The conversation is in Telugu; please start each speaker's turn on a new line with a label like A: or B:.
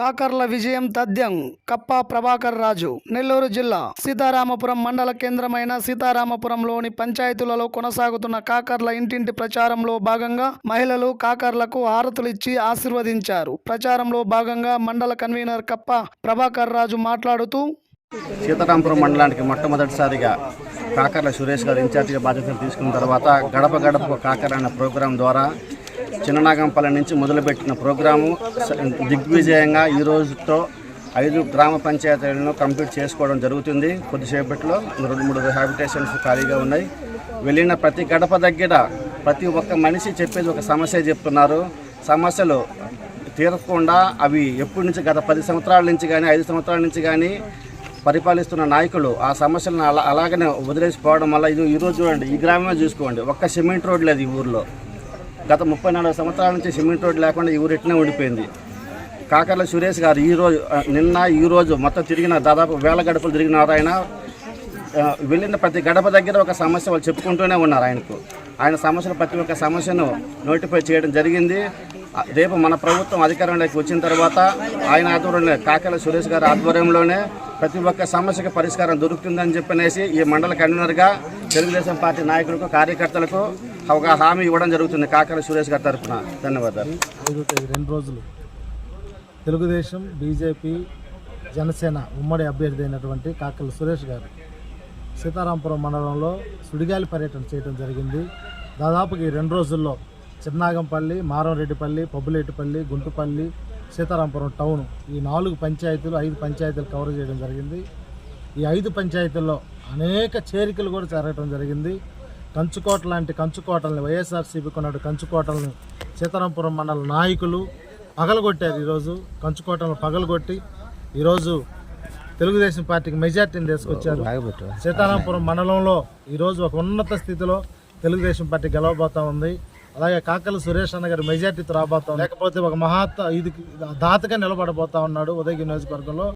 A: కాకర్ల విజయం తథ్యం కప్ప ప్రభాకర్ రాజు నెల్లూరు జిల్లా సీతారామపురం మండల కేంద్రమైన సీతారామపురంలోని పంచాయతీలలో కొనసాగుతున్న కాకర్ల ఇంటింటి ప్రచారంలో భాగంగా మహిళలు కాకర్లకు హారతులిచ్చి ఆశీర్వదించారు. ప్రచారంలో భాగంగా మండల కన్వీనర్ కప్ప ప్రభాకర్ రాజు మాట్లాడుతూ
B: సీతారాంపురం మండలానికి మొట్టమొదటిసారిగా కాకర్ల సురేష్ గారు ఇన్ఛార్జిగా బాధ్యతలు తీసుకున్న తర్వాత గడప గడప కాకర్ అనే ప్రోగ్రాం ద్వారా చిన్ననాగంపల్లి నుంచి మొదలుపెట్టిన ప్రోగ్రాము దిగ్విజయంగా ఈ రోజుతో ఐదు గ్రామ పంచాయతీలను కంప్లీట్ చేసుకోవడం జరుగుతుంది. కొద్దిసేపట్లో రెండు మూడు హ్యాబిటేషన్స్ ఖాళీగా ఉన్నాయి. వెళ్ళిన ప్రతి గడప దగ్గర ప్రతి ఒక్క మనిషి చెప్పేది ఒక సమస్య చెప్తున్నారు. సమస్యలు తీరకుండా అవి ఎప్పటి నుంచి గత పది సంవత్సరాల నుంచి కానీ ఐదు సంవత్సరాల నుంచి కానీ పరిపాలిస్తున్న నాయకులు ఆ సమస్యలను అలా అలాగనే వదిలేసిపోవడం వల్ల ఇది ఈరోజు చూడండి ఈ గ్రామమే చూసుకోండి. ఒక్క సిమెంట్ రోడ్ లేదు ఈ ఊర్లో. గత ముప్పై నాలుగు సంవత్సరాల నుంచి సిమెంట్ రోడ్ లేకుండా ఈ ఊరిట్నే ఉండిపోయింది. కాకర్ల సురేష్ గారు ఈరోజు నిన్న ఈ రోజు మొత్తం తిరిగిన దాదాపు వేల గడపలు తిరిగినారు ఆయన వెళ్ళిన ప్రతి గడప దగ్గర ఒక సమస్య వాళ్ళు చెప్పుకుంటూనే ఉన్నారు ఆయనకు. ఆయన సమస్యలు ప్రతి ఒక్క సమస్యను నోటిఫై చేయడం జరిగింది. రేపు మన ప్రభుత్వం అధికారంలోకి వచ్చిన తర్వాత ఆయన ఆధ్వర్యంలో కాకల సురేష్ గారి ఆధ్వర్యంలోనే ప్రతి ఒక్క సమస్యకు పరిష్కారం దొరుకుతుందని చెప్పనేసి ఈ మండల కన్వీనర్గా తెలుగుదేశం పార్టీ నాయకులకు కార్యకర్తలకు ఒక హామీ ఇవ్వడం జరుగుతుంది. కాకల సురేష్ గారి తరఫున. ధన్యవాదాలు.
C: ఐదు రెండు రోజులు. తెలుగుదేశం బీజేపీ జనసేన ఉమ్మడి అభ్యర్థి అయినటువంటి కాకల సురేష్ గారు సీతారాంపురం మండలంలో సుడిగాలి పర్యటన చేయడం జరిగింది. దాదాపుకి రెండు రోజుల్లో చిన్నాగంపల్లి మారంరెడ్డిపల్లి పబ్బులేటిపల్లి గుంటుపల్లి సీతారాంపురం టౌన్ ఈ నాలుగు పంచాయతీలు ఐదు పంచాయతీలు కవర్ చేయడం జరిగింది. ఈ ఐదు పంచాయతీల్లో అనేక చేరికలు కూడా జరగడం జరిగింది. కంచుకోట లాంటి కంచుకోటల్ని వైఎస్ఆర్సీపీ కొన్నట్టు కంచుకోటల్ని సీతారాంపురం మండల నాయకులు పగలగొట్టారు ఈరోజు. కంచుకోటలను పగలగొట్టి ఈరోజు తెలుగుదేశం పార్టీకి మెజార్టీని తీసుకొచ్చారు. సీతారాంపురం మండలంలో ఈరోజు ఒక ఉన్నత స్థితిలో తెలుగుదేశం పార్టీ గెలవబోతా ఉంది. అలాగే కాకల సురేష్ అన్న గారు మెజార్టీతో రాబోతా. లేకపోతే ఒక మహాత్మ ఇది దాతగా నిలబడబోతా ఉన్నాడు ఉదయగిరి నియోజకవర్గంలో.